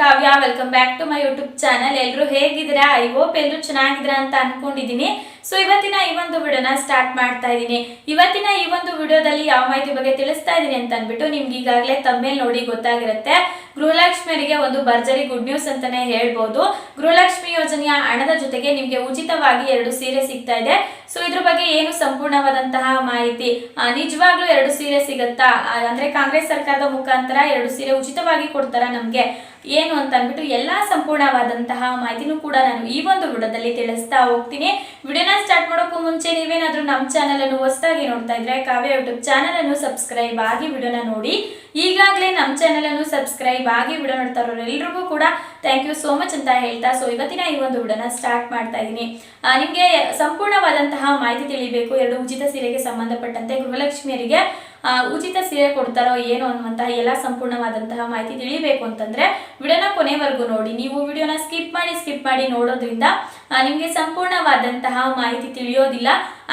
Kavya welcome back to my YouTube channel ಎಲ್ಲರೂ ಹೇಗಿದ್ದೀರಾ? I hope ಎಲ್ಲರೂ ಚೆನ್ನಾಗಿದ್ದೀರಾ ಅಂತ ಅನ್ಕೊಂಡಿದ್ದೀನಿ. ಸೊ ಇವತ್ತಿನ ಈ ಒಂದು ವಿಡಿಯೋನ ಸ್ಟಾರ್ಟ್ ಮಾಡ್ತಾ ಇದ್ದೀನಿ. ಇವತ್ತಿನ ಈ ಒಂದು ವಿಡಿಯೋದಲ್ಲಿ ಯಾವ ಮಾಹಿತಿ ಬಗ್ಗೆ ತಿಳಿಸ್ತಾ ಇದ್ದೀನಿ ಅಂತ ಅಂದ್ಬಿಟ್ಟು ನಿಮ್ಗೆ ಈಗಾಗಲೇ ತಮ್ಮೇಲೆ ನೋಡಿ ಗೊತ್ತಾಗಿರುತ್ತೆ. ಗೃಹಲಕ್ಷ್ಮಿಯರಿಗೆ ಒಂದು ಭರ್ಜರಿ ಗುಡ್ ನ್ಯೂಸ್ ಅಂತಾನೆ ಹೇಳ್ಬೋದು. ಗೃಹಲಕ್ಷ್ಮಿ ಯೋಜನೆಯ ಹಣದ ಜೊತೆಗೆ ನಿಮಗೆ ಉಚಿತವಾಗಿ ಎರಡು ಸೀರೆ ಸಿಗ್ತಾ ಇದೆ. ಸೊ ಇದ್ರ ಬಗ್ಗೆ ಏನು ಸಂಪೂರ್ಣವಾದಂತಹ ಮಾಹಿತಿ? ನಿಜವಾಗ್ಲೂ ಎರಡು ಸೀರೆ ಸಿಗುತ್ತಾ? ಅಂದ್ರೆ ಕಾಂಗ್ರೆಸ್ ಸರ್ಕಾರದ ಮುಖಾಂತರ ಎರಡು ಸೀರೆ ಉಚಿತವಾಗಿ ಕೊಡ್ತಾರ ನಮ್ಗೆ? ಏನು ಅಂತ ಅಂದ್ಬಿಟ್ಟು ಎಲ್ಲಾ ಸಂಪೂರ್ಣವಾದಂತಹ ಮಾಹಿತಿನೂ ಕೂಡ ನಾನು ಈ ಒಂದು ವಿಡಿಯೋದಲ್ಲಿ ತಿಳಿಸ್ತಾ ಹೋಗ್ತೀನಿ. ವಿಡಿಯೋನ ಸ್ಟಾರ್ಟ್ ಮಾಡೋಕ್ಕೂ ಮುಂಚೆ ನೀವೇನಾದರೂ ನಮ್ಮ ಚಾನಲ್ ಅನ್ನು ಹೊಸದಾಗಿ ನೋಡ್ತಾ ಇದ್ರೆ ಕಾವ್ಯ ಯೂಟ್ಯೂಬ್ ಚಾನಲ್ ಅನ್ನು ಸಬ್ಸ್ಕ್ರೈಬ್ ಆಗಿ ವಿಡಿಯೋನ ನೋಡಿ. ಈಗಾಗಲೇ ನಮ್ಮ ಚಾನಲ್ ಅನ್ನು ಸಬ್ಸ್ಕ್ರೈಬ್ ಆಗಿ ವಿಡಿಯೋ ನೋಡ್ತಾ ಇರೋರು ಎಲ್ರಿಗೂ ಕೂಡ ಥ್ಯಾಂಕ್ ಯು ಸೋ ಮಚ್ ಅಂತ ಹೇಳ್ತಾ ಸೊ ಇವತ್ತಿನ ಈ ಒಂದು ವಿಡಿಯೋನ ಸ್ಟಾರ್ಟ್ ಮಾಡ್ತಾ ಇದ್ದೀನಿ. ನಿಮಗೆ ಸಂಪೂರ್ಣವಾದಂತಹ ಮಾಹಿತಿ ತಿಳಿಬೇಕು. ಎರಡು ಉಚಿತ ಸೀರೆಗೆ ಸಂಬಂಧಪಟ್ಟಂತೆ ಗೃಹಲಕ್ಷ್ಮಿಯರಿಗೆ. ಉಚಿತ ಸೀರೆ ಕೊಡ್ತಾರೋ ಏನು ಅನ್ನುವಂತಹ ಎಲ್ಲ ಸಂಪೂರ್ಣವಾದಂತಹ ಮಾಹಿತಿ ತಿಳಿಬೇಕು ಅಂತಂದ್ರೆ ವಿಡಿಯೋನ ಕೊನೆವರೆಗೂ ನೋಡಿ. ನೀವು ವಿಡಿಯೋನ ಸ್ಕಿಪ್ ಮಾಡಿ ಸ್ಕಿಪ್ ಮಾಡಿ ನೋಡೋದ್ರಿಂದ ನಿಮಗೆ ಸಂಪೂರ್ಣವಾದಂತಹ ಮಾಹಿತಿ ತಿಳಿಯೋದಿಲ್ಲ.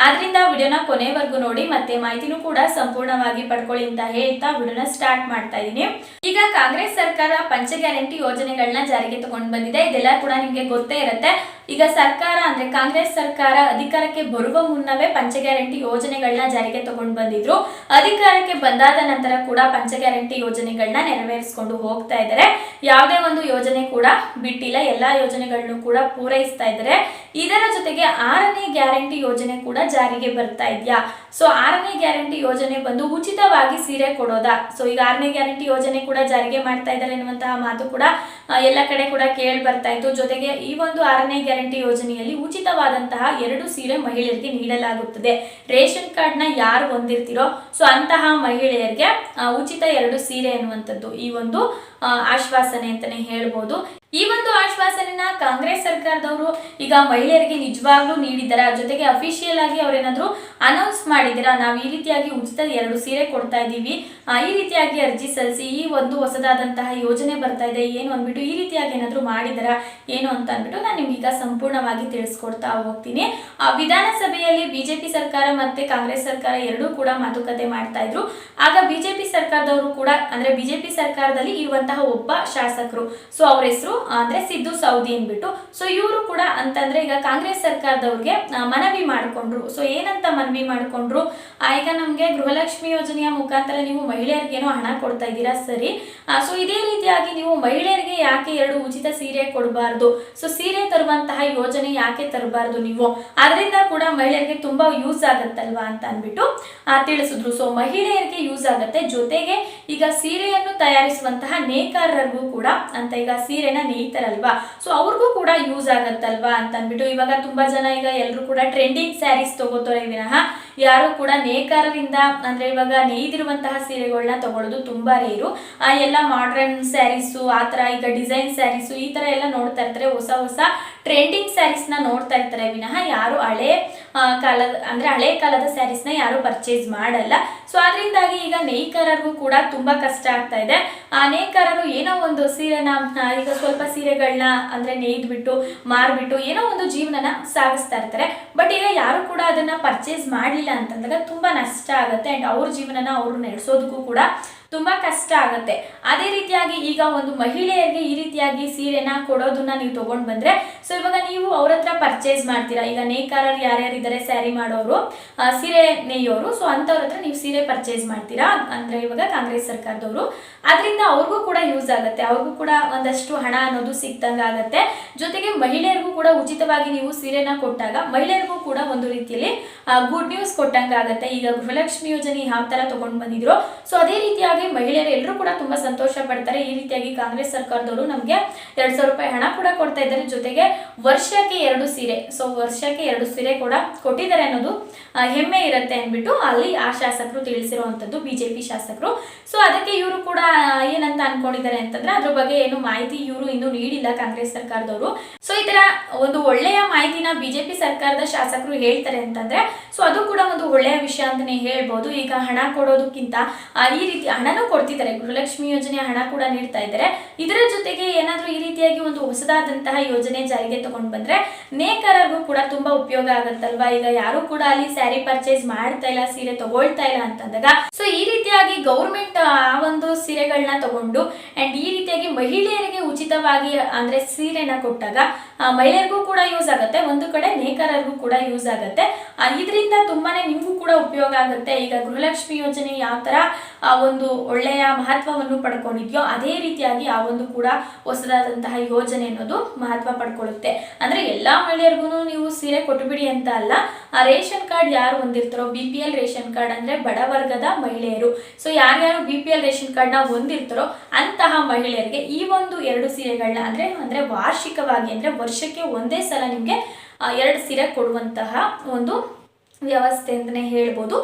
ಆದ್ರಿಂದ ವಿಡಿಯೋನ ಕೊನೆವರೆಗೂ ನೋಡಿ, ಮತ್ತೆ ಮಾಹಿತಿನೂ ಕೂಡ ಸಂಪೂರ್ಣವಾಗಿ ಪಡ್ಕೊಳ್ಳಿ ಅಂತ ಹೇಳ್ತಾ ವಿಡಿಯೋನ ಸ್ಟಾರ್ಟ್ ಮಾಡ್ತಾ ಇದ್ದೀನಿ ಈಗ ಕಾಂಗ್ರೆಸ್ ಸರ್ಕಾರ ಪಂಚ ಗ್ಯಾರಂಟಿ ಯೋಜನೆಗಳನ್ನ ಜಾರಿಗೆ ತಗೊಂಡು ಬಂದಿದೆ. ಇದೆಲ್ಲ ಕೂಡ ನಿಮಗೆ ಗೊತ್ತೇ ಇರುತ್ತೆ. ಈಗ ಸರ್ಕಾರ ಅಂದ್ರೆ ಕಾಂಗ್ರೆಸ್ ಸರ್ಕಾರ ಅಧಿಕಾರಕ್ಕೆ ಬರುವ ಮುನ್ನವೇ ಪಂಚ ಗ್ಯಾರಂಟಿ ಯೋಜನೆಗಳನ್ನ ಜಾರಿಗೆ ತಗೊಂಡು ಬಂದಿದ್ರು. ಅಧಿಕಾರಕ್ಕೆ ಬಂದಾದ ನಂತರ ಕೂಡ ಪಂಚ ಗ್ಯಾರಂಟಿ ಯೋಜನೆಗಳನ್ನ ನೆರವೇರಿಸಿಕೊಂಡು ಹೋಗ್ತಾ ಇದ್ದಾರೆ ಯಾವುದೇ ಒಂದು ಯೋಜನೆ ಕೂಡ ಬಿಟ್ಟಿಲ್ಲ. ಎಲ್ಲಾ ಯೋಜನೆಗಳನ್ನು ಕೂಡ ಪೂರೈಸ್ತಾ ಇದ್ದಾರೆ ಇದರ ಜೊತೆಗೆ ಆರನೇ ಗ್ಯಾರಂಟಿ ಯೋಜನೆ ಕೂಡ ಜಾರಿಗೆ ಬರ್ತಾ ಇದೆಯಾ? ಸೊ ಆರನೇ ಗ್ಯಾರಂಟಿ ಯೋಜನೆ ಬಂದು ಉಚಿತವಾಗಿ ಸೀರೆ ಕೊಡೋದಾ? ಸೊ ಈಗ ಆರನೇ ಗ್ಯಾರಂಟಿ ಯೋಜನೆ ಕೂಡ ಜಾರಿಗೆ ಮಾಡ್ತಾ ಇದ್ದಾರೆ ಎನ್ನುವಂತಹ ಮಾತು ಕೂಡ ಎಲ್ಲ ಕಡೆ ಕೂಡ ಕೇಳಿ ಬರ್ತಾ ಇತ್ತು. ಜೊತೆಗೆ ಈ ಒಂದು ಆರನೇ ಗ್ಯಾರಂಟಿ ಯೋಜನೆಯಲ್ಲಿ ಉಚಿತವಾದಂತಹ ಎರಡು ಸೀರೆ ಮಹಿಳೆಯರಿಗೆ ನೀಡಲಾಗುತ್ತದೆ. ರೇಷನ್ ಕಾರ್ಡ್ನ ಯಾರು ಹೊಂದಿರ್ತಿರೋ ಸೊ ಅಂತಹ ಮಹಿಳೆಯರಿಗೆ ಉಚಿತ ಎರಡು ಸೀರೆ ಅನ್ನುವಂಥದ್ದು ಈ ಒಂದು ಆಶ್ವಾಸನೆ ಅಂತಾನೆ ಹೇಳ್ಬೋದು. ಈ ಒಂದು ಆಶ್ವಾಸನೆನ ಕಾಂಗ್ರೆಸ್ ಸರ್ಕಾರದವರು ಈಗ ಮಹಿಳೆಯರಿಗೆ ನಿಜವಾಗ್ಲೂ ನೀಡಿದ್ದಾರೆ? ಜೊತೆಗೆ ಅಫಿಷಿಯಲ್ ಆಗಿ ಅವರೇನಾದ್ರೂ ಅನೌನ್ಸ್ ಮಾಡಿದಿರಾ ನಾವು ಈ ರೀತಿಯಾಗಿ ಉಚಿತ ಎರಡು ಸೀರೆ ಕೊಡ್ತಾ ಇದ್ದೀವಿ. ಈ ರೀತಿಯಾಗಿ ಅರ್ಜಿ ಸಲ್ಲಿಸಿ, ಈ ಒಂದು ಹೊಸದಾದಂತಹ ಯೋಜನೆ ಬರ್ತಾ ಇದೆ, ಏನು ಅಂದ್ಬಿಟ್ಟು ಈ ರೀತಿಯಾಗಿ ಏನಾದ್ರು ಮಾಡಿದಾರ ಏನು ಅಂತ ಅಂದ್ಬಿಟ್ಟು ನಾನು ನಿಮ್ಗೆ ಈಗ ಸಂಪೂರ್ಣವಾಗಿ ತಿಳಿಸ್ಕೊಡ್ತಾ ಹೋಗ್ತೀನಿ. ವಿಧಾನಸಭೆಯಲ್ಲಿ ಬಿಜೆಪಿ ಸರ್ಕಾರ ಮತ್ತೆ ಕಾಂಗ್ರೆಸ್ ಸರ್ಕಾರ ಎರಡೂ ಕೂಡ ಮಾತುಕತೆ ಮಾಡ್ತಾ ಇದ್ರು. ಆಗ ಬಿಜೆಪಿ ಸರ್ಕಾರದವರು ಕೂಡ, ಅಂದ್ರೆ ಬಿಜೆಪಿ ಸರ್ಕಾರದಲ್ಲಿ ಇರುವಂತಹ ಒಬ್ಬ ಶಾಸಕರು. ಸೊ ಅವ್ರ ಹೆಸರು ಅಂದ್ರೆ ಸಿದ್ದು ಸೌದಿ ಅಂದ್ಬಿಟ್ಟು. ಸೊ ಇವರು ಕೂಡ ಅಂತಂದ್ರೆ ಈಗ ಕಾಂಗ್ರೆಸ್ ಸರ್ಕಾರದವ್ರಿಗೆ ಮನವಿ ಮಾಡಿಕೊಂಡ್ರು. ಸೊ ಏನಂತ ಮನವಿ ಮಾಡಿಕೊಂಡ್ರು? ಈಗ ನಮ್ಗೆ ಗೃಹಲಕ್ಷ್ಮಿ ಯೋಜನೆಯ ಮುಖಾಂತರ ನೀವು ಮಹಿಳೆಯರಿಗೇನೋ ಹಣ ಕೊಡ್ತಾ ಇದ್ದೀರಾ? ಸರಿ. ಸೊ ಇದೇ ರೀತಿಯಾಗಿ ನೀವು ಮಹಿಳೆಯರಿಗೆ ಯಾಕೆ ಎರಡು ಉಚಿತ ಸೀರೆ ಕೊಡಬಾರ್ದು? ಸೊ ಸೀರೆ ತರುವಂತಹ ಯೋಜನೆ ಯಾಕೆ ತರಬಾರ್ದು ನೀವು? ಅದರಿಂದ ಕೂಡ ಮಹಿಳೆಯರಿಗೆ ತುಂಬಾ ಯೂಸ್ ಆಗುತ್ತಲ್ವಾ ಅಂತ ಅಂದ್ಬಿಟ್ಟು ತಿಳಿಸಿದ್ರು. ಸೊ ಮಹಿಳೆಯರಿಗೆ ಯೂಸ್ ಆಗುತ್ತೆ. ಜೊತೆಗೆ ಈಗ ಸೀರೆಯನ್ನು ತಯಾರಿಸುವಂತಹ ನೇಕಾರರಿಗೂ ಕೂಡ, ಅಂತ ಈಗ ಸೀರೆನ ನೇಯ್ತಾರಲ್ವಾ? ಸೊ ಅವ್ರಿಗೂ ಕೂಡ ಯೂಸ್ ಆಗತ್ತಲ್ವಾ ಅಂತ ಅಂದ್ಬಿಟ್ಟು ಇವಾಗ ತುಂಬಾ ಜನ ಈಗ ಎಲ್ಲರೂ ಕೂಡ ಟ್ರೆಂಡಿಂಗ್ ಸ್ಯಾರೀಸ್ ತಗೋತಾರೆ ವಿನಃ. ಯಾರು ಕೂಡ ನೇಕಾರರಿಂದ, ಅಂದ್ರೆ ಇವಾಗ ನೇಯ್ದಿರುವಂತಹ ಸೀರೆಗಳನ್ನ ತಗೊಳ್ಳೋದು ತುಂಬಾ ರೇರು. ಆ ಎಲ್ಲ ಮಾಡ್ರನ್ ಸ್ಯಾರೀಸು ಆ ಥರ ಈಗ ಡಿಸೈನ್ ಸ್ಯಾರೀಸು ಈ ಥರ ಎಲ್ಲ ನೋಡ್ತಾ ಇರ್ತಾರೆ. ಹೊಸ ಹೊಸ ಟ್ರೆಂಡಿಂಗ್ ಸ್ಯಾರೀಸ್ನ ನೋಡ್ತಾ ಇರ್ತಾರೆ ವಿನಃ ಯಾರು ಹಳೆ ಕಾಲದ, ಅಂದ್ರೆ ಹಳೆ ಕಾಲದ ಸ್ಯಾರೀಸ್ನ ಯಾರು ಪರ್ಚೇಸ್ ಮಾಡಲ್ಲ. ಸೊ ಅದರಿಂದಾಗಿ ಈಗ ನೇಕಾರರಿಗೂ ಕೂಡ ತುಂಬಾ ಕಷ್ಟ ಆಗ್ತಾ ಇದೆ. ಆ ನೇಕಾರರು ಏನೋ ಒಂದು ಸೀರೆನ ಈಗ ಸ್ವಲ್ಪ ಸೀರೆಗಳನ್ನ ಅಂದ್ರೆ ನೇಯ್ದ್ಬಿಟ್ಟು, ಮಾರ್ಬಿಟ್ಟು ಏನೋ ಒಂದು ಜೀವನನ ಸಾಗಿಸ್ತಾ ಇರ್ತಾರೆ. ಬಟ್ ಈಗ ಯಾರು ಕೂಡ ಅದನ್ನ ಪರ್ಚೇಸ್ ಮಾಡಲಿಲ್ಲ ಅಂತಂದಾಗ ತುಂಬ ನಷ್ಟ ಆಗುತ್ತೆ. ಆ್ಯಂಡ್ ಅವ್ರ ಜೀವನನ ಅವರು ನಡೆಸೋದಕ್ಕೂ ಕೂಡ ತುಂಬಾ ಕಷ್ಟ ಆಗುತ್ತೆ. ಅದೇ ರೀತಿಯಾಗಿ ಈಗ ಒಂದು ಮಹಿಳೆಯರಿಗೆ ಈ ರೀತಿಯಾಗಿ ಸೀರೆನ ಕೊಡೋದನ್ನ ನೀವು ತಗೊಂಡ್ ಬಂದ್ರೆ, ಸೊ ಇವಾಗ ನೀವು ಅವ್ರ ಹತ್ರ ಪರ್ಚೇಸ್ ಮಾಡ್ತೀರಾ? ಈಗ ನೇಕಾರರು ಯಾರ್ಯಾರಿದ್ದಾರೆ ಸ್ಯಾರಿ ಮಾಡೋರು ಸೀರೆ ನೇಯೋರು ಸೊ ಅಂಥವ್ರ ಹತ್ರ ನೀವು ಸೀರೆ ಪರ್ಚೇಸ್ ಮಾಡ್ತೀರಾ? ಅಂದ್ರೆ ಇವಾಗ ಕಾಂಗ್ರೆಸ್ ಸರ್ಕಾರದವರು. ಅದರಿಂದ ಅವ್ರಿಗೂ ಕೂಡ ಯೂಸ್ ಆಗುತ್ತೆ. ಅವ್ರಿಗೂ ಕೂಡ ಒಂದಷ್ಟು ಹಣ ಅನ್ನೋದು ಸಿಕ್ತಂಗ ಆಗತ್ತೆ. ಜೊತೆಗೆ ಮಹಿಳೆಯರಿಗೂ ಕೂಡ ಉಚಿತವಾಗಿ ನೀವು ಸೀರೆನ ಕೊಟ್ಟಾಗ ಮಹಿಳೆಯರಿಗೂ ಕೂಡ ಒಂದು ರೀತಿಯಲ್ಲಿ ಗುಡ್ ನ್ಯೂಸ್ ಕೊಟ್ಟಂಗ ಆಗತ್ತೆ. ಈಗ ಗೃಹಲಕ್ಷ್ಮಿ ಯೋಜನೆ ಯಾವ ತರ ತಗೊಂಡ್ ಬಂದಿದ್ರು. ಸೊ ಅದೇ ರೀತಿಯಾಗಿ ಮಹಿಳೆಯರು ಎಲ್ಲರೂ ಕೂಡ ತುಂಬಾ ಸಂತೋಷ ಪಡ್ತಾರೆ. ಈ ರೀತಿಯಾಗಿ ಕಾಂಗ್ರೆಸ್ ಸರ್ಕಾರದವರು ನಮಗೆ ಎರಡ್ ಸಾವಿರ ರೂಪಾಯಿ ಹಣ ಕೂಡ ಕೊಡ್ತಾ ಇದ್ದಾರೆ. ಜೊತೆಗೆ ವರ್ಷಕ್ಕೆ ಎರಡು ಸೀರೆ ಸೊ ವರ್ಷಕ್ಕೆ ಎರಡು ಸೀರೆ ಕೂಡ ಕೊಟ್ಟಿದ್ದಾರೆ ಅನ್ನೋದು ಹೆಮ್ಮೆ ಇರುತ್ತೆ ಅಂದ್ಬಿಟ್ಟು ಅಲ್ಲಿ ಆ ಶಾಸಕರು ತಿಳಿಸಿರುವಂತದ್ದು ಬಿಜೆಪಿ ಶಾಸಕರು. ಸೊ ಅದಕ್ಕೆ ಇವರು ಕೂಡ ಏನಂತ ಅನ್ಕೊಂಡಿದ್ದಾರೆ ಅಂತಂದ್ರೆ ಅದ್ರ ಬಗ್ಗೆ ಏನು ಮಾಹಿತಿ ಇವರು ಇನ್ನೂ ನೀಡಿಲ್ಲ ಕಾಂಗ್ರೆಸ್ ಸರ್ಕಾರದವರು. ಸೊ ಈ ತರ ಒಂದು ಒಳ್ಳೆಯ ಮಾಹಿತಿನ ಬಿಜೆಪಿ ಸರ್ಕಾರದ ಶಾಸಕರು ಹೇಳ್ತಾರೆ ಅಂತಂದ್ರೆ ಸೊ ಅದು ಕೂಡ ಒಂದು ಒಳ್ಳೆಯ ವಿಷಯ ಅಂತಾನೆ ಹೇಳ್ಬೋದು. ಈಗ ಹಣ ಕೊಡೋದಕ್ಕಿಂತ ಈ ರೀತಿ ಹಣ ಹಣನೂ ಕೊಡ್ತಿದ್ದಾರೆ. ಗೃಹಲಕ್ಷ್ಮಿ ಯೋಜನೆ ಹಣ ಕೂಡ ನೀಡ್ತಾ ಇದ್ದಾರೆ. ಇದರ ಜೊತೆಗೆ ಏನಾದರೂ ಈ ರೀತಿಯಾಗಿ ಒಂದು ಹೊಸದಾದಂತಹ ಯೋಜನೆ ಜಾರಿಗೆ ತಗೊಂಡು ಬಂದ್ರೆ ನೇಕಾರರಿಗೂ ಕೂಡ ತುಂಬಾ ಉಪಯೋಗ ಆಗುತ್ತಲ್ವಾ? ಈಗ ಯಾರು ಕೂಡ ಅಲ್ಲಿ ಸ್ಯಾರಿ ಪರ್ಚೇಸ್ ಮಾಡ್ತಾ ಇಲ್ಲ, ಸೀರೆ ತಗೊಳ್ತಾ ಇಲ್ಲ ಅಂತಂದಾಗ. ಸೊ ಈ ರೀತಿಯಾಗಿ ಗೌರ್ಮೆಂಟ್ ಆ ಒಂದು ಸೀರೆಗಳನ್ನ ತಗೊಂಡು ಅಂಡ್ ಈ ರೀತಿಯಾಗಿ ಮಹಿಳೆಯರಿಗೆ ಉಚಿತವಾಗಿ ಅಂದ್ರೆ ಸೀರೆನ ಕೊಟ್ಟಾಗ ಮಹಿಳೆಯರಿಗೂ ಕೂಡ ಯೂಸ್ ಆಗುತ್ತೆ, ಒಂದು ಕಡೆ ನೇಕಾರರಿಗೂ ಕೂಡ ಯೂಸ್ ಆಗುತ್ತೆ. ಇದರಿಂದ ತುಂಬಾನೇ ನಿಮಗೂ ಕೂಡ ಉಪಯೋಗ ಆಗುತ್ತೆ. ಈಗ ಗೃಹಲಕ್ಷ್ಮಿ ಯೋಜನೆ ಯಾವ ತರ ಆ ಒಂದು ಒಳ್ಳೆಯ ಮಹತ್ವವನ್ನು ಪಡ್ಕೊಂಡಿದ್ಯೋ ಅದೇ ರೀತಿಯಾಗಿ ಆ ಒಂದು ಕೂಡ ಹೊಸದಾದಂತಹ ಯೋಜನೆ ಅನ್ನೋದು ಮಹತ್ವ ಪಡ್ಕೊಳ್ಳುತ್ತೆ. ಅಂದ್ರೆ ಎಲ್ಲಾ ಮಹಿಳೆಯರಿಗೂ ನೀವು ಸೀರೆ ಕೊಟ್ಟುಬಿಡಿ ಅಂತ ಅಲ್ಲ, ಆ ರೇಷನ್ ಕಾರ್ಡ್ ಯಾರು ಹೊಂದಿರ್ತಾರೋ, B P L ration card ಅಂದ್ರೆ ಬಡವರ್ಗದ ಮಹಿಳೆಯರು. ಸೊ ಯಾರ್ಯಾರು ಬಿ ಪಿ ಎಲ್ ರೇಷನ್ ಕಾರ್ಡ್ನ ಹೊಂದಿರ್ತಾರೋ ಅಂತಹ ಮಹಿಳೆಯರಿಗೆ ಈ ಒಂದು ಎರಡು ಸೀರೆಗಳನ್ನ ಅಂದ್ರೆ ಅಂದ್ರೆ ವಾರ್ಷಿಕವಾಗಿ ಅಂದ್ರೆ ವರ್ಷಕ್ಕೆ ಒಂದೇ ಸಲ ನಿಮಗೆ ಎರಡು ಸೀರೆ ಕೊಡುವಂತಹ ಒಂದು ವ್ಯವಸ್ಥೆ ಅಂತಲೇ ಹೇಳ್ಬೋದು.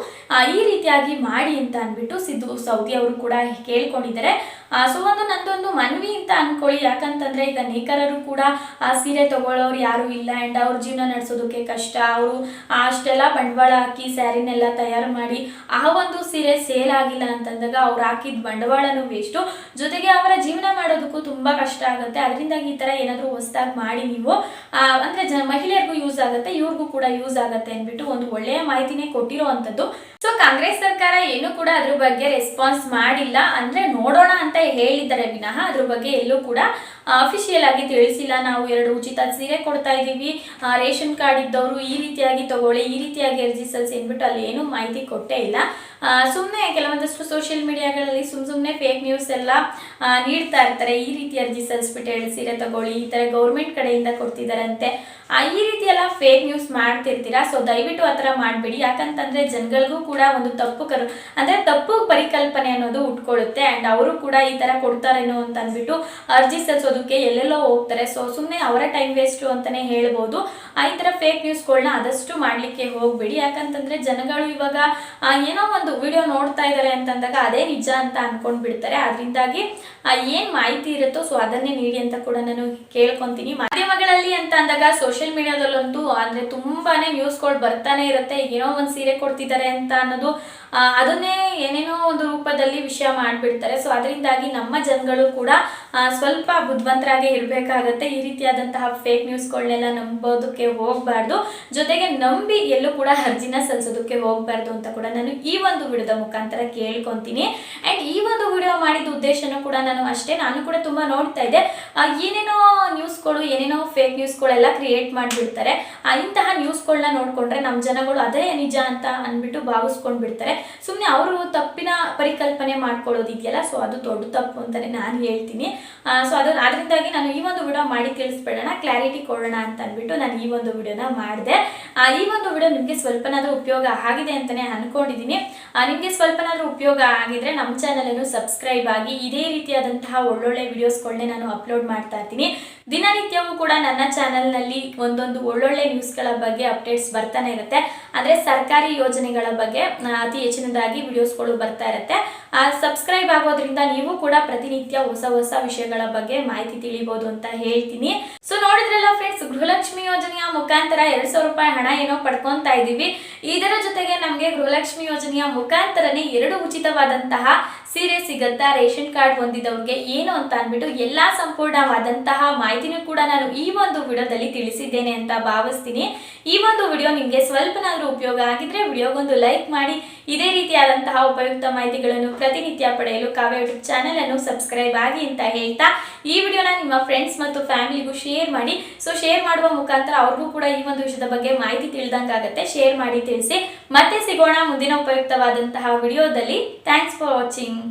ಈ ರೀತಿಯಾಗಿ ಮಾಡಿ ಅಂತ ಅಂದ್ಬಿಟ್ಟು ಸಿದ್ದು ಸೌದಿ ಅವರು ಕೂಡ ಕೇಳ್ಕೊಂಡಿದ್ದಾರೆ. ಸೊ ಒಂದು ನಂದೊಂದು ಮನವಿ ಅಂತ ಅನ್ಕೊಳ್ಳಿ. ಯಾಕಂತಂದ್ರೆ ಈಗ ನೇಕರರು ಕೂಡ ಆ ಸೀರೆ ತಗೊಳ್ಳೋರು ಯಾರು ಇಲ್ಲ ಆ್ಯಂಡ್ ಅವ್ರ ಜೀವನ ನಡೆಸೋದಕ್ಕೆ ಕಷ್ಟ. ಅವರು ಅಷ್ಟೆಲ್ಲ ಬಂಡವಾಳ ಹಾಕಿ ಸ್ಯಾರಿನೆಲ್ಲ ತಯಾರು ಮಾಡಿ ಆ ಒಂದು ಸೀರೆ ಸೇಲ್ ಆಗಿಲ್ಲ ಅಂತಂದಾಗ ಅವ್ರು ಹಾಕಿದ ಬಂಡವಾಳನೂ ವೇಸ್ಟು ಜೊತೆಗೆ ಅವರ ಜೀವನ ಮಾಡೋದಕ್ಕೂ ತುಂಬ ಕಷ್ಟ ಆಗುತ್ತೆ. ಅದರಿಂದಾಗಿ ಈ ಥರ ಏನಾದರೂ ಹೊಸದಾಗಿ ಮಾಡಿ ನೀವು. ಅಂದ್ರೆ ಜ ಮಹಿಳೆಯರಿಗೂ ಯೂಸ್ ಆಗುತ್ತೆ, ಇವ್ರಿಗೂ ಕೂಡ ಯೂಸ್ ಆಗುತ್ತೆ ಅಂದ್ಬಿಟ್ಟು ಒಂದು ಒಳ್ಳೆಯ ಮಾಹಿತಿನೇ ಕೊಟ್ಟಿರೋ ಅಂಥದ್ದು. ಸೊ ಕಾಂಗ್ರೆಸ್ ಸರ್ಕಾರ ಏನು ಕೂಡ ಅದ್ರ ಬಗ್ಗೆ ರೆಸ್ಪಾನ್ಸ್ ಮಾಡಿಲ್ಲ. ಅಂದ್ರೆ ನೋಡೋಣ ಅಂತ ಹೇಳಿದ್ದಾರೆ ವಿನಃ. ಅದ್ರ ಬಗ್ಗೆ ಎಲ್ಲೂ ಕೂಡ ಅಫಿಷಿಯಲ್ ಆಗಿ ತಿಳಿಸಿಲ್ಲ. ನಾವು ಎರಡು ಉಚಿತ ಸೀರೆ ಕೊಡ್ತಾ ಇದ್ದೀವಿ. ರೇಷನ್ ಕಾರ್ಡ್ ಇದ್ದವರು ಈ ರೀತಿಯಾಗಿ ತಗೊಳ್ಳಿ, ಈ ರೀತಿಯಾಗಿ ಅರ್ಜಿ ಸಲ್ಲಿಸಿ ಅಂದ್ಬಿಟ್ಟು ಅಲ್ಲಿ ಏನೂ ಮಾಹಿತಿ ಕೊಟ್ಟೇ ಇಲ್ಲ. ಸುಮ್ಮನೆ ಕೆಲವೊಂದಷ್ಟು ಸೋಷಿಯಲ್ ಮೀಡಿಯಾಗಳಲ್ಲಿ ಸುಮ್ ಸುಮ್ಮನೆ ಫೇಕ್ ನ್ಯೂಸ್ ಎಲ್ಲ ನೀಡ್ತಾ ಇರ್ತಾರೆ. ಈ ರೀತಿ ಅರ್ಜಿ ಸಲ್ಲಿಸ್ಬಿಟ್ಟು ಹೇಳಿ ಸೀರೆ ತಗೊಳ್ಳಿ, ಈ ಥರ ಗೌರ್ಮೆಂಟ್ ಕಡೆಯಿಂದ ಕೊಡ್ತಿದ್ದಾರಂತೆ ಈ ರೀತಿ ಎಲ್ಲ ಫೇಕ್ ನ್ಯೂಸ್ ಮಾಡ್ತಿರ್ತೀರಾ? ಸೊ ದಯವಿಟ್ಟು ಆ ಥರ ಮಾಡಬೇಡಿ. ಯಾಕಂತಂದ್ರೆ ಜನಗಳಿಗೂ ಕೂಡ ಒಂದು ತಪ್ಪು ಕರು, ಅಂದ್ರೆ ತಪ್ಪು ಪರಿಕಲ್ಪನೆ ಅನ್ನೋದು ಉಟ್ಕೊಳ್ಳುತ್ತೆ. ಆ್ಯಂಡ್ ಅವರು ಕೂಡ ಈ ಥರ ಕೊಡ್ತಾರೇನೋ ಅಂತ ಅಂದ್ಬಿಟ್ಟು ಅರ್ಜಿ ಸಲ್ಲಿಸೋದಕ್ಕೆ ಎಲ್ಲೆಲ್ಲೋ ಹೋಗ್ತಾರೆ. ಸೊ ಸುಮ್ಮನೆ ಅವರ ಟೈಮ್ ವೇಸ್ಟು ಅಂತಾನೆ ಹೇಳ್ಬೋದು. ಆ, ಈ ಥರ ಫೇಕ್ ನ್ಯೂಸ್ಗಳನ್ನ ಆದಷ್ಟು ಮಾಡಲಿಕ್ಕೆ ಹೋಗಬೇಡಿ. ಯಾಕಂತಂದ್ರೆ ಜನಗಳು ಇವಾಗ ಏನೋ ಒಂದು ವಿಡಿಯೋ ನೋಡ್ತಾ ಇದ್ದಾರೆ ಅಂತಂದಾಗ ಅದೇ ನಿಜ ಅಂತ ಅನ್ಕೊಂಡ್ ಬಿಡ್ತಾರೆ ಅದರಿಂದಾಗಿ ಏನು ಮಾಹಿತಿ ಇರುತ್ತೋ ಸೊ ಅದನ್ನೇ ನೀಡಿ ಅಂತ ಕೂಡ ನಾನು ಕೇಳ್ಕೊತೀನಿ. ಮಾಧ್ಯಮಗಳಲ್ಲಿ ಅಂತ ಅಂದಾಗ ಸೋಷಿಯಲ್ ಮೀಡಿಯಾದಲ್ಲಂತೂ ಅಂದ್ರೆ ತುಂಬಾನೇ ನ್ಯೂಸ್ಗಳು ಬರ್ತಾನೆ ಇರುತ್ತೆ. ಏನೋ ಒಂದು ಸೀರೆ ಕೊಡ್ತಿದ್ದಾರೆ ಅಂತ ಅನ್ನೋದು ಅದನ್ನೇ ಏನೇನೋ ಒಂದು ರೂಪದಲ್ಲಿ ವಿಷಯ ಮಾಡಿಬಿಡ್ತಾರೆ. ಸೊ ಅದರಿಂದಾಗಿ ನಮ್ಮ ಜನಗಳು ಕೂಡ ಸ್ವಲ್ಪ ಬುದ್ಧಿವಂತರಾಗಿ ಇರಬೇಕಾಗತ್ತೆ. ಈ ರೀತಿಯಾದಂತಹ ಫೇಕ್ ನ್ಯೂಸ್ಗಳನ್ನೆಲ್ಲ ನಂಬೋದಕ್ಕೆ ಹೋಗಬಾರ್ದು. ಜೊತೆಗೆ ನಂಬಿ ಎಲ್ಲೂ ಕೂಡ ಅರ್ಜಿನ ಸಲ್ಲಿಸೋದಕ್ಕೆ ಹೋಗಬಾರ್ದು ಅಂತ ಕೂಡ ನಾನು ಈ ಒಂದು ವಿಡಿಯೋದ ಮುಖಾಂತರ ಕೇಳ್ಕೊಂತೀನಿ. ಆ್ಯಂಡ್ ಈ ಒಂದು ವಿಡಿಯೋ ಮಾಡಿದ ಉದ್ದೇಶನೂ ಕೂಡ ನಾನು ಅಷ್ಟೇ. ನಾನು ಕೂಡ ತುಂಬ ನೋಡ್ತಾ ಇದ್ದೆ. ಏನೇನೋ ನ್ಯೂಸ್ಗಳು ಏನೇನೋ ಫೇಕ್ ನ್ಯೂಸ್ಗಳೆಲ್ಲ ಕ್ರಿಯೇಟ್ ಮಾಡಿಬಿಡ್ತಾರೆ. ಇಂತಹ ನ್ಯೂಸ್ಗಳನ್ನ ನೋಡಿಕೊಂಡ್ರೆ ನಮ್ಮ ಜನಗಳು, ಅದೇ ನಿಜ ಅಂತ ಅಂದ್ಬಿಟ್ಟು ಭಾವಿಸ್ಕೊಂಡು ಬಿಡ್ತಾರೆ ಸುಮ್ಮನೆ ಅವರು ತಪ್ಪಿನ ಪರಿಕಲ್ಪನೆ ಮಾಡ್ಕೊಳ್ಳೋದಿದೆಯಲ್ಲ ಸೊ ಅದು ದೊಡ್ಡ ತಪ್ಪು ಅಂತಲೇ ನಾನು ಹೇಳ್ತೀನಿ. ಸೊ ಅದು ಅದರಿಂದಾಗಿ ನಾನು ಈ ಒಂದು ವಿಡಿಯೋ ಮಾಡಿ ತಿಳಿಸ್ಬೇಡೋಣ ಕ್ಲಾರಿಟಿ ಕೊಡೋಣ ಅಂತ ಅಂದ್ಬಿಟ್ಟು ನಾನು ಈ ಒಂದು ವಿಡಿಯೋನ ಮಾಡಿದೆ. ಈ ಒಂದು ವಿಡಿಯೋ ನಿಮಗೆ ಸ್ವಲ್ಪನಾದರೂ ಉಪಯೋಗ ಆಗಿದೆ ಅಂತಲೇ ಅಂದ್ಕೊಂಡಿದ್ದೀನಿ ನಿಮಗೆ ಸ್ವಲ್ಪನಾದರೂ ಉಪಯೋಗ ಆಗಿದ್ರೆ ನಮ್ಮ ಚಾನಲನ್ನು ಸಬ್ಸ್ಕ್ರೈಬ್ ಆಗಿ, ಇದೇ ರೀತಿಯಾದಂತಹ ಒಳ್ಳೊಳ್ಳೆ ವಿಡಿಯೋಸ್ಗಳನ್ನೇ ನಾನು ಅಪ್ಲೋಡ್ ಮಾಡ್ತಾ ಇರ್ತೀನಿ. ದಿನನಿತ್ಯವೂ ಕೂಡ ನನ್ನ ಚಾನೆಲ್ನಲ್ಲಿ ಒಂದೊಂದು ಒಳ್ಳೊಳ್ಳೆ ನ್ಯೂಸ್ಗಳ ಬಗ್ಗೆ ಅಪ್ಡೇಟ್ಸ್ ಬರ್ತಾನೆ ಇರುತ್ತೆ. ಅಂದರೆ ಸರ್ಕಾರಿ ಯೋಜನೆಗಳ ಬಗ್ಗೆ ಅತಿ ಅತಿ ಹೆಚ್ಚಿನದಾಗಿ ವಿಡಿಯೋಸ್ಗಳು ಬರ್ತಾ ಇರುತ್ತೆ. ಸಬ್ಸ್ಕ್ರೈಬ್ ಆಗೋದ್ರಿಂದ ನೀವು ಕೂಡ ಪ್ರತಿನಿತ್ಯ ಹೊಸ ಹೊಸ ವಿಷಯಗಳ ಬಗ್ಗೆ ಮಾಹಿತಿ ತಿಳಿಬಹುದು ಅಂತ ಹೇಳ್ತೀನಿ. ಸೊ ನೋಡಿದ್ರಲ್ಲ ಫ್ರೆಂಡ್ಸ್ ಗೃಹಲಕ್ಷ್ಮಿ ಯೋಜನೆಯ ಮುಖಾಂತರ ಎರಡ್ ಸಾವಿರ ರೂಪಾಯಿ ಹಣ ಏನೋ ಪಡ್ಕೊಂತಾ ಇದೀವಿ. ಇದರ ಜೊತೆಗೆ ನಮಗೆ ಗೃಹಲಕ್ಷ್ಮಿ ಯೋಜನೆಯ ಮುಖಾಂತರನೇ ಎರಡು ಉಚಿತವಾದಂತಹ ಸೀರೆ ಸಿಗತ್ತಾ ರೇಷನ್ ಕಾರ್ಡ್ ಹೊಂದಿದವ್ರಿಗೆ ಏನು ಅಂತ ಅಂದ್ಬಿಟ್ಟು ಎಲ್ಲಾ ಸಂಪೂರ್ಣವಾದಂತಹ ಮಾಹಿತಿನೂ ಕೂಡ ನಾನು ಈ ಒಂದು ವಿಡಿಯೋದಲ್ಲಿ ತಿಳಿಸಿದ್ದೇನೆ ಅಂತ ಭಾವಿಸ್ತೀನಿ. ಈ ಒಂದು ವಿಡಿಯೋ ನಿಮಗೆ ಸ್ವಲ್ಪನಾದರೂ ಉಪಯೋಗ ಆಗಿದ್ರೆ ವಿಡಿಯೋಗೊಂದು ಲೈಕ್ ಮಾಡಿ. ಇದೇ ರೀತಿಯಾದಂತಹ ಉಪಯುಕ್ತ ಮಾಹಿತಿಗಳನ್ನು ಪ್ರತಿನಿತ್ಯ ಪಡೆಯಲು ಕಾವ್ಯ ಯೂಟ್ಯೂಬ್ ಚಾನೆಲ್ ಅನ್ನು ಸಬ್ಸ್ಕ್ರೈಬ್ ಆಗಿ ಅಂತ ಹೇಳ್ತಾ ಈ ವಿಡಿಯೋನ ನಿಮ್ಮ ಫ್ರೆಂಡ್ಸ್ ಮತ್ತು ಫ್ಯಾಮಿಲಿಗೂ ಶೇರ್ ಮಾಡಿ. ಸೊ ಶೇರ್ ಮಾಡುವ ಮುಖಾಂತರ ಅವ್ರಿಗೂ ಕೂಡ ಈ ಒಂದು ವಿಷಯದ ಬಗ್ಗೆ ಮಾಹಿತಿ ತಿಳಿದಂಗಾಗತ್ತೆ ಶೇರ್ ಮಾಡಿ ತಿಳಿಸಿ. ಮತ್ತೆ ಸಿಗೋಣ ಮುಂದಿನ ಉಪಯುಕ್ತವಾದಂತಹ ವಿಡಿಯೋದಲ್ಲಿ. Thanks for watching